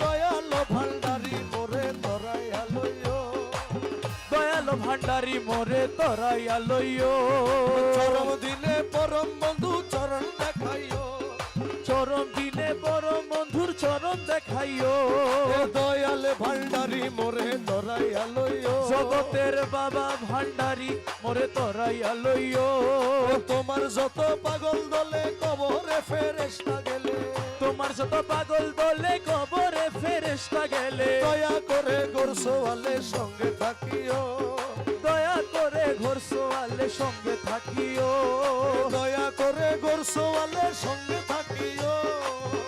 দয়ালো ভান্ডারি মোরে তরাইয়া লইও। চরম দিনে পরম বন্ধু চরণ দেখাইও। চরম দিনে পরম বন্ধুর চরণ দেখাইও। দয়ালে ভান্ডারি মোরে ধরাইয়া লইও। জগতের বাবা ভান্ডারি মোরে তরাইয়া লইও। তোমার যত পাগল দলে কবরে ফেরেশতা গেলে। তোমার যত পাগল দলে কবরে ফেরেশতা গেলে। দয়া করে গোরসোয়ালে সঙ্গে থাকিও। দয়া করে ঘর সোয়ালে সঙ্গে থাকিও। দয়া করে গোরসোয়ালে সঙ্গে থাকিও।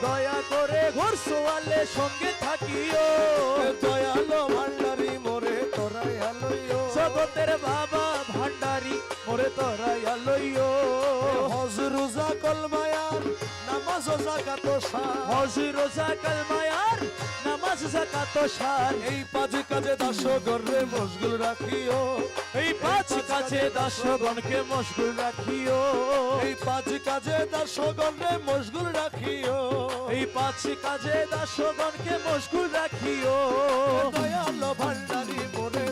দয়া করে ঘর সোয়ালে সঙ্গে থাকিও। দয়ালো ভান্ডারি মোরে তোরাইয়া লইও জগতের বাবা ভান্ডারি মোরে তরাইয়া লইও হজ রোজা কলমায়ার নামাজ ও জাকাত ও সার। হজ রোজা কালমায়ার নামাজ জাকাত ও সার। এই পাঁচ কাজে দাস মশগুল রাখিও। এই পাঁচ কাছে দাসগণকে মশগুল রাখিও। এই পাঁচ কাজে মশগুল রাখিও। এই পাঁচ কাজে দাসগণকে মশগুল রাখিও। দয়ালো ভান্ডারি মোরে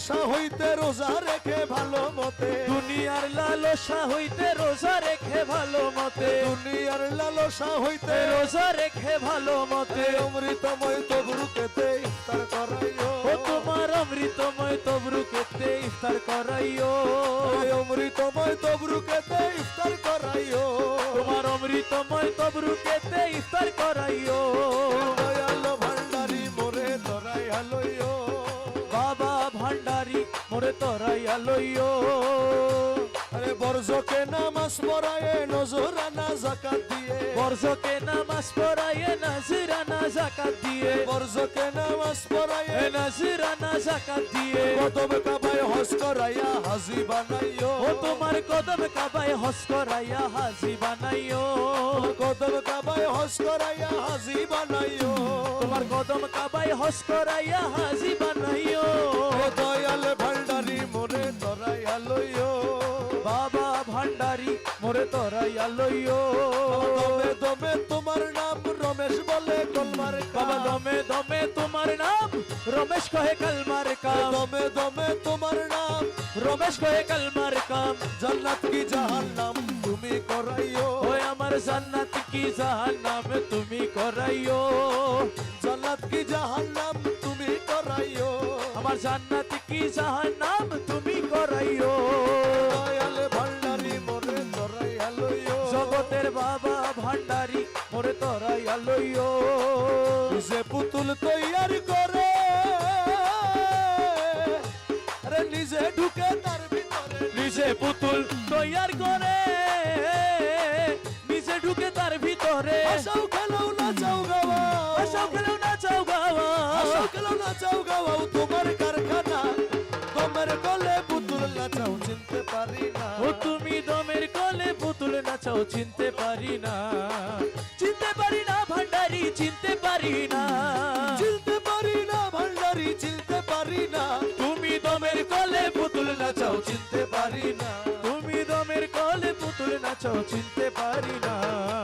লালসা হইতে রোজা রেখে ভালো মতে। দুনিয়ার লালসা হইতে রোজা রেখে ভালো মতে। দুনিয়ার লালসা হইতে রোজা রেখে ভালো মতে। অমৃতময় তবরুকেতে ইফতার করাইও। ও তোমার অমৃতময় তবরুকেতে ইফতার করাইও। অমৃতময় তবরুকেতে ইফতার করাইও। তোমার অমৃতময় তবরুকেতে ইফতার করাইও। তরাইয়া লইও। আরে বর্জকে নামাজ পড়ায়ে নজরানা জাকাত দিয়ে। বর্ষকে নামাজ পড়াইয়ে নাজিরানা জাকাত দিয়ে। বর্জকে নামাজ পড়ায়ে নাজিরানা জাকাত দিয়ে। কদম কাবায় হজ করাইয়া হাজি বানাইও। ও তোমার কদম কাবায় হস করাইয়া হাজি বানাইও। কদম কাবায় হজ করাইয়া হাজি বানাইও। তোমার কদম কাবায় হস করাইয়া হাজি বানাইও। তরাইয়া লইও। দমে দমে তোমার নাম রমেশ বলে কলমার বাবা দমে দমে তোমার নাম রমেশ কহে কালমার কাম। দমে দমে তোমার নাম রমেশ কহে কালমার কাম। জান্নাত কি জাহান্নাম তুমি করাইও। ওই আমার জান্নাত কি জাহান্নাম তুমি করাইও। জান্নাত কি জাহান্নাম তুমি করাইও। আমার জান্নাত কি জাহান্নাম তুমি তরাইয়া লইও যে পুতুল তৈয়ার করে নিজে ঢুকে তার ভিতরে। নিজে পুতুল তৈয়ার করে, নিজে ঢুকে তার ভিতরে। আসাও খেলাও না চাও গাওয়া আসাও খেলেও না চাও গাওয়া আসাও খেলাও না চাও গাওয়াও। তোমার কারখানা তোমার গলে পুতুল নাচাও, চিনতে পারি না। ও তুমি দমের কলে পুতুল নাচাও, চিনতে পারি না। চিনতে পারি না ভান্ডারি চিনতে পারি না। চিনতে পারি না ভান্ডারি চিনতে পারি না। তুমি দমের কলে পুতুল নাচাও চিনতে পারি না। তুমি দমের কলে পুতুল নাচাও চিনতে পারি না।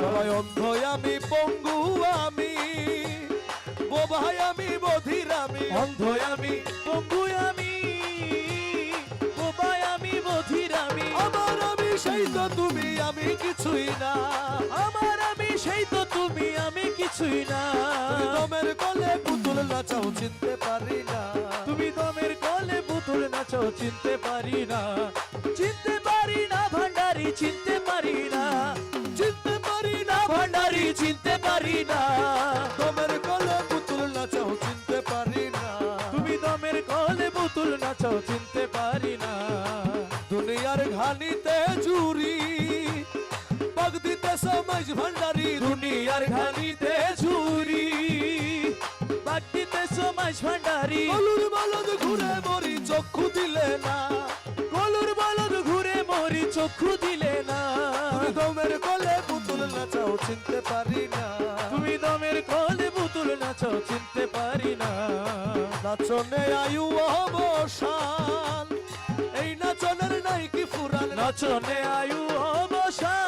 সবাই অন্ধ আমি পঙ্গু আমি। বোভাই আমি বধির আমি। অন্ধ আমি পঙ্গু আমি। বোবাই আমি বধির আমি। আমার আমি সেই তো তুমি আমি কিছুই না। আমার তো তুমি আমি কিছুই না। দমের কলে পুতুল নাচাও চিনতে পারি না। তুমি দমের কলে পুতুল নাচাও চিনতে পারি না। চিনতে পারি না ভান্ডারি চিনতে পারি না। চিনতে পারি না ভান্ডারি চিনতে পারি না। দমের কলে পুতুল নাচাও চিনতে পারি না। তুমি দমের কলে পুতুল নাচাও চিনতে সমাজ ভান্ডারি দুনিয়ার ঘানিতে ঝুরি। বাগদিতে সমাজ ভান্ডারি। বলুর বলদ ঘুরে মরি চক্ষু দিলে না। গলুর বলদ ঘুরে মরি চক্ষু দিলে না। তুমি দমের কলে পুতুল নাচাও চিনতে পারি না। তুমি দমের কলে পুতুল নাচাও চিনতে পারি না। নাচনে আয়ু অবসান। এই নাচনের নাই কি ফুরান। নাচনে আয়ু অবসান।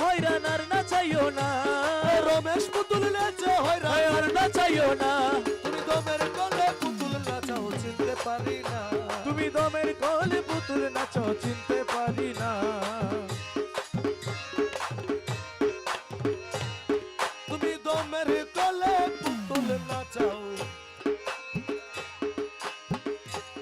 হয়রান আর না চাইও না। রমেশ পুতুল নেচে হয়রান। আর না চাইও না। তুমি দমের কলে পুতুল নাচাও চিনতে পারি না। তুমি দমের কলে পুতুল নাচাও চিনতে